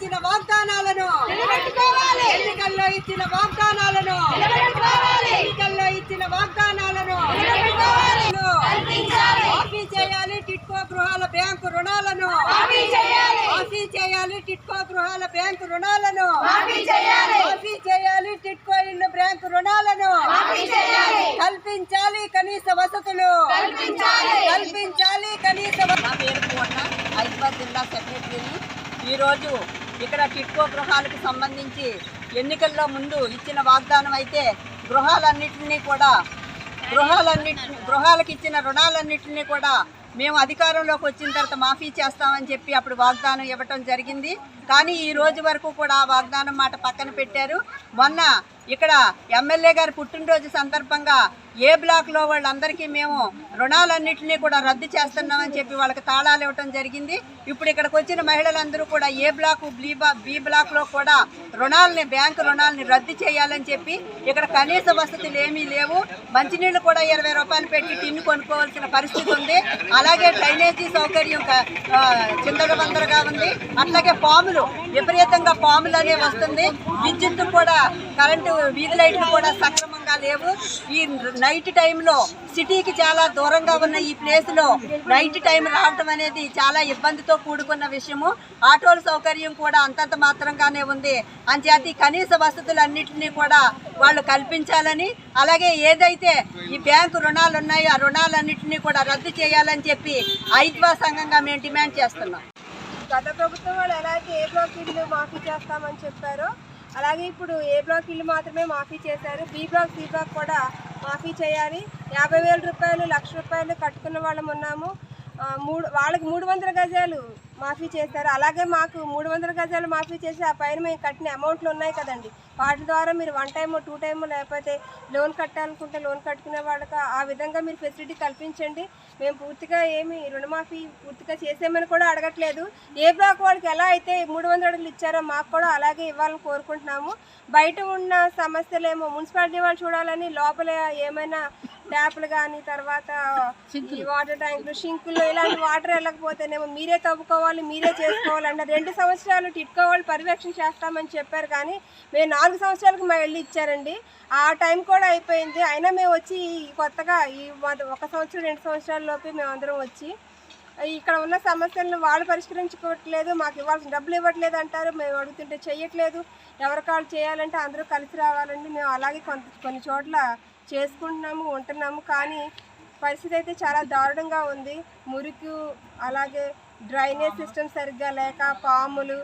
ఇచ్చిన వాగ్దానాలను ఎన్నికల్లో ఇచ్చిన వాగ్దానాలను ఎన్నికల్లో ఇచ్చిన వాగ్దానాలను మాఫీ చేయాలి టిట్కో గృహాల బ్యాంకు రుణాలను మాఫీ చేయాలి. టిట్కో గృహాల బ్యాంకు రుణాలను మాఫీ చేయాలి. టిట్కో ఇల్లు బ్యాంకు రుణాలను కల్పించాలి కనీస వసతులు కల్పించాలి. కనీస నా జిల్లా సెక్రటరీని ఈరోజు ఇక్కడ టిట్కో గృహాలకు సంబంధించి ఎన్నికల్లో ముందు ఇచ్చిన వాగ్దానం అయితే గృహాలన్నింటినీ కూడా గృహాలన్నింటినీ గృహాలకు ఇచ్చిన రుణాలన్నింటినీ కూడా మేము అధికారంలోకి వచ్చిన తర్వాత మాఫీ చేస్తామని చెప్పి అప్పుడు వాగ్దానం ఇవ్వటం జరిగింది. కానీ ఈ రోజు వరకు కూడా ఆ వాగ్దానం మాట పక్కన పెట్టారు. మొన్న ఇక్కడ ఎమ్మెల్యే గారి పుట్టినరోజు సందర్భంగా ఏ బ్లాక్లో వాళ్ళందరికీ మేము రుణాలన్నింటినీ కూడా రద్దు చేస్తున్నామని చెప్పి వాళ్ళకి తాళాలు ఇవ్వటం జరిగింది. ఇప్పుడు ఇక్కడికి వచ్చిన మహిళలందరూ కూడా A block B B B బ్లాక్లో కూడా రుణాలని బ్యాంకు రుణాలని రద్దు చేయాలని చెప్పి ఇక్కడ కనీస వసతులు ఏమీ లేవు. మంచినీళ్ళు కూడా ఇరవై రూపాయలు పెట్టి టిన్ను కొనుక్కోవాల్సిన పరిస్థితి ఉంది. అలాగే డ్రైనేజీ సౌకర్యం చిందరవందరగా ఉంది. అట్లాగే పాములు విపరీతంగా పాములు అనేవి వస్తుంది. విద్యుత్ కూడా కరెంటు వీధి లైట్లు కూడా సక్రమంగా లేవు. ఈ నైట్ టైంలో సిటీకి చాలా దూరంగా ఉన్న ఈ ప్లేస్లో నైట్ టైం రావటం అనేది చాలా ఇబ్బందితో కూడుకున్న విషయము. ఆటోల సౌకర్యం కూడా అంతంత మాత్రంగానే ఉంది. అంచేతి ఈ కనీస వసతులన్నింటినీ కూడా వాళ్ళు కల్పించాలని అలాగే ఏదైతే ఈ బ్యాంకు రుణాలు ఉన్నాయో ఆ రుణాలన్నింటినీ కూడా రద్దు చేయాలని చెప్పి ఐద్వా సంఘంగా మేము డిమాండ్ చేస్తున్నాం. గత ప్రభుత్వం వాళ్ళు ఎలా అయితే ఏ బ్లాక్ ఇల్లు మాఫీ చేస్తామని చెప్పారో అలాగే ఇప్పుడు ఏ బ్లాక్ ఇల్లు మాత్రమే మాఫీ చేశారు. బి బ్లాక్ సి బ్లాక్ కూడా మాఫీ చేయాలి. యాభై వేల రూపాయలు లక్ష రూపాయలు కట్టుకున్న వాళ్ళం ఉన్నాము. మూడు వాళ్ళకి మూడు వందల గజాలు మాఫీ చేశారు అలాగే మాకు మూడు వందల గజాలు మాఫీ చేసి ఆ పైన మేము కట్టిన అమౌంట్లు ఉన్నాయి కదండి. వాటి ద్వారా మీరు వన్ టైమ్ టూ టైమ్ లేకపోతే లోన్ కట్టాలనుకుంటే లోన్ కట్టుకునే వాళ్ళకి ఆ విధంగా మీరు ఫెసిలిటీ కల్పించండి. మేము పూర్తిగా ఏమి రుణమాఫీ పూర్తిగా చేసేమని కూడా అడగట్లేదు. ఏ బ్లాక్ వాళ్ళకి ఎలా అయితే మూడు వందల అడుగులు ఇచ్చారో మాకు కూడా అలాగే ఇవ్వాలని కోరుకుంటున్నాము. బయట ఉన్న సమస్యలేమో మున్సిపాలిటీ వాళ్ళు చూడాలని లోపల ఏమైనా ట్యాప్లు కానీ తర్వాత ఈ వాటర్ ట్యాంకులు షింకులు ఇలాంటి వాటర్ వెళ్ళకపోతేనేమో మీరే తవ్వుకోవాలి మీరే చేసుకోవాలన్న రెండు సంవత్సరాలు టిట్కో వాళ్ళు పర్యవేక్షణ చేస్తామని చెప్పారు కానీ మేము నాలుగు సంవత్సరాలకు మా వెళ్ళి ఇచ్చారండి. ఆ టైం కూడా అయిపోయింది. అయినా మేము వచ్చి కొత్తగా ఈ ఒక సంవత్సరం రెండు సంవత్సరాల లోపే మేము అందరం వచ్చి ఇక్కడ ఉన్న సమస్యలను వాళ్ళు పరిష్కరించుకోవట్లేదు మాకు ఇవ్వాల్సిన డబ్బులు ఇవ్వట్లేదు అంటారు మేము అడుగుతుంటే చెయ్యట్లేదు. ఎవరి కాళ్ళు చేయాలంటే అందరూ కలిసి రావాలండి. మేము అలాగే కొంత కొన్ని చోట్ల చేసుకుంటున్నాము ఉంటున్నాము. కానీ పరిస్థితి అయితే చాలా దారుణంగా ఉంది. మురికి అలాగే డ్రైనేజ్ సిస్టమ్ సరిగ్గా లేక పాములు